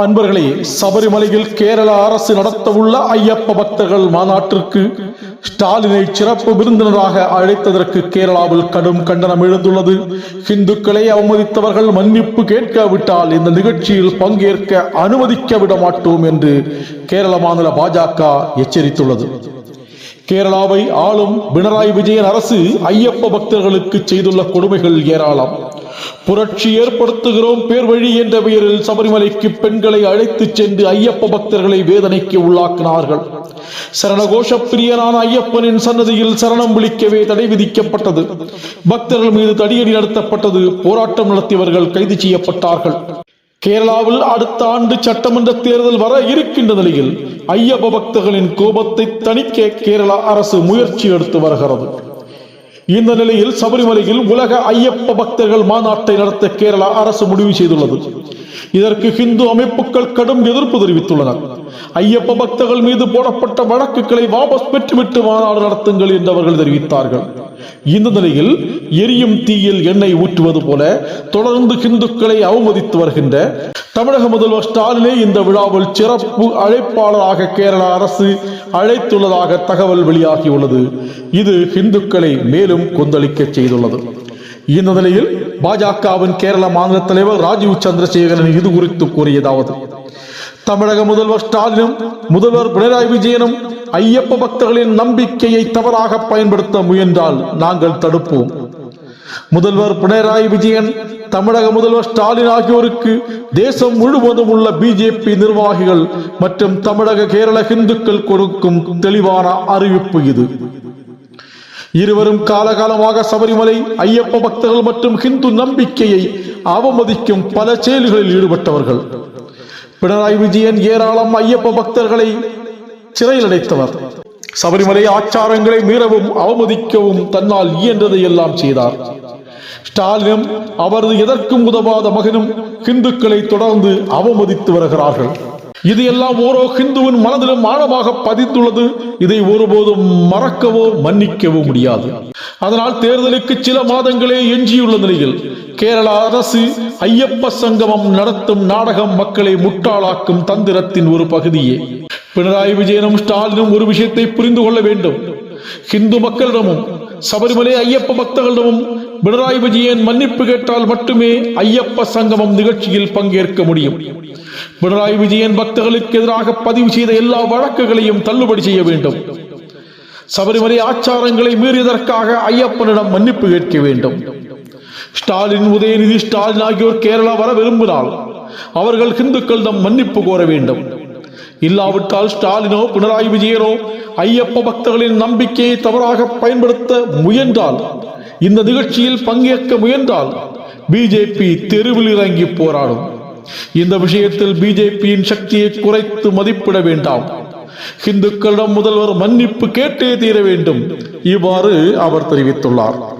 அன்பர்களே சபரிமலையில் கேரள அரசு நடத்தவுள்ள ஐயப்ப பக்தர்கள் மாநாட்டிற்கு ஸ்டாலினை சிறப்பு விருந்தினராக அழைத்ததற்கு கேரளாவில் கடும் கண்டனம் எழுந்துள்ளது. இந்துக்களை அவமதித்தவர்கள் மன்னிப்பு கேட்காவிட்டால் இந்த நிகழ்ச்சியில் பங்கேற்க அனுமதிக்க விட மாட்டோம் என்று கேரள மாநில பாஜக எச்சரித்துள்ளது. கேரளாவை ஆளும் பினராயி விஜயன் அரசு ஐயப்ப பக்தர்களுக்கு செய்துள்ள கொடுமைகள் ஏராளம். புரட்சி ஏற்படுத்துகிறோம் பேர் வழி என்ற பெயரில் சபரிமலைக்கு பெண்களை அழைத்துச் சென்று ஐயப்ப பக்தர்களை வேதனைக்கு உள்ளாக்கினார்கள். சரணகோஷ பிரியனான ஐயப்பனின் சன்னதியில் சரணம் விழிக்கவே தடை விதிக்கப்பட்டது. பக்தர்கள் மீது தடியடி நடத்தப்பட்டது. போராட்டம் நடத்தியவர்கள் கைது செய்யப்பட்டார்கள். கேரளாவில் அடுத்த ஆண்டு சட்டமன்ற தேர்தல் வர இருக்கின்ற நிலையில் ஐயப்ப பக்தர்களின் கோபத்தை தணிக்க கேரளா அரசு முயற்சி எடுத்து வருகிறது. இந்த நிலையில் சபரிமலையில் உலக ஐயப்ப பக்தர்கள் மாநாட்டை நடத்த கேரளா அரசு முடிவு செய்துள்ளது. இதற்கு ஹிந்து அமைப்புகள் கடும் எதிர்ப்பு தெரிவித்துள்ளனர் ஐயப்ப பக்தர்கள் மீது போடப்பட்ட வழக்குகளை வாபஸ் பெற்றுவிட்டு மாநாடு நடத்துங்கள் என்று அவர்கள் தெரிவித்தார்கள். இந்த நிலையில் எரியும் தீயில் எண்ணெய் ஊற்றுவது போல தொடர்ந்து இந்துக்களை அவமதித்து வருகின்ற தமிழக முதல்வர் ஸ்டாலினை இந்த விழாவில் சிறப்பு அழைப்பாளராக கேரள அரசு அழைத்துள்ளதாக தகவல் வெளியாகியுள்ளது. இது இந்துக்களை மேலும் கொந்தளிக்க செய்துள்ளது. இந்த நிலையில் பாஜகவின் கேரள மாநில தலைவர் ராஜீவ் சந்திரசேகரன் இது குறித்து கூறியதாவது. தமிழக முதல்வர் ஸ்டாலினும் முதல்வர் பினராயி விஜயனும் ஐயப்ப பக்தர்களின் நம்பிக்கையை தவறாக பயன்படுத்த முயன்றால் நாங்கள் தடுப்போம். முதல்வர் பினராயி விஜயன் தமிழக முதல்வர் ஸ்டாலின் ஆகியோருக்கு தேசம் முழுவதும் உள்ள பிஜேபி நிர்வாகிகள் மற்றும் தமிழக கேரள இந்துக்கள் கொடுக்கும் தெளிவான அறிவிப்பு இது. இருவரும் காலகாலமாக சபரிமலை ஐயப்ப பக்தர்கள் மற்றும் ஹிந்து நம்பிக்கையை அவமதிக்கும் பல செயல்களில் ஈடுபட்டவர்கள். பினராயி விஜயன் ஏராளம் ஐயப்ப பக்தர்களை சிறையில் அடைத்தவர். சபரிமலை ஆச்சாரங்களை மீறவும் அவமதிக்கவும் தன்னால் இயன்றதை எல்லாம் செய்தார். ஸ்டாலினும் அவரது எதற்கும் உதவாத மகனும் இந்துக்களை தொடர்ந்து அவமதித்து வருகிறார்கள். இது எல்லாம் ஓரோ ஹிந்துவின் மனதிலும் ஆழமாக பதித்துள்ளது இதை ஒருபோதும் மறக்கவோ மன்னிக்கவோ முடியாது. அதனால் தேர்தலுக்கு சில மாதங்களே எஞ்சியுள்ள நிலையில் கேரள அரசு ஐயப்ப சங்கமம் நடத்தும் நாடகம் மக்களை முட்டாளாக்கும் தந்திரத்தின் ஒரு பகுதியே. பினராயி விஜயனும் ஸ்டாலினும் ஒரு விஷயத்தை புரிந்து கொள்ள வேண்டும். ஹிந்து மக்களிடமும் சபரிமலை ஐயப்ப பக்தர்களிடமும் பினராயி விஜயன் மன்னிப்பு கேட்டால் மட்டுமே ஐயப்ப சங்கமம் நிகழ்ச்சியில் பங்கேற்க முடியும். பினராயி விஜயன் பக்தர்களுக்கு எதிராக பதிவு செய்த எல்லா வழக்குகளையும் தள்ளுபடி செய்ய வேண்டும். சபரிமலை ஆச்சாரங்களை மீறியதற்காக ஐயப்பனிடம் மன்னிப்பு கேட்க வேண்டும். ஸ்டாலின் உதயநிதி ஸ்டாலின் ஆகியோர் கேரளா வர விரும்பினால் அவர்கள் இந்துக்களிடம் மன்னிப்பு கோர வேண்டும். இல்லாவிட்டால் ஸ்டாலினோ பினராயி விஜயனோ ஐயப்ப பக்தர்களின் நம்பிக்கையை தவறாக பயன்படுத்த முயன்றால் இந்த நிகழ்ச்சியில் பங்கேற்க முயன்றால் பிஜேபி தெருவில் இறங்கி போராடும். இந்த விஷயத்தில் பிஜேபியின் சக்தியை குறைத்து மதிப்பிட வேண்டாம். இந்துக்களிடம் முதல்வர் மன்னிப்பு கேட்டே தீர வேண்டும். இவ்வாறு அவர் தெரிவித்துள்ளார்.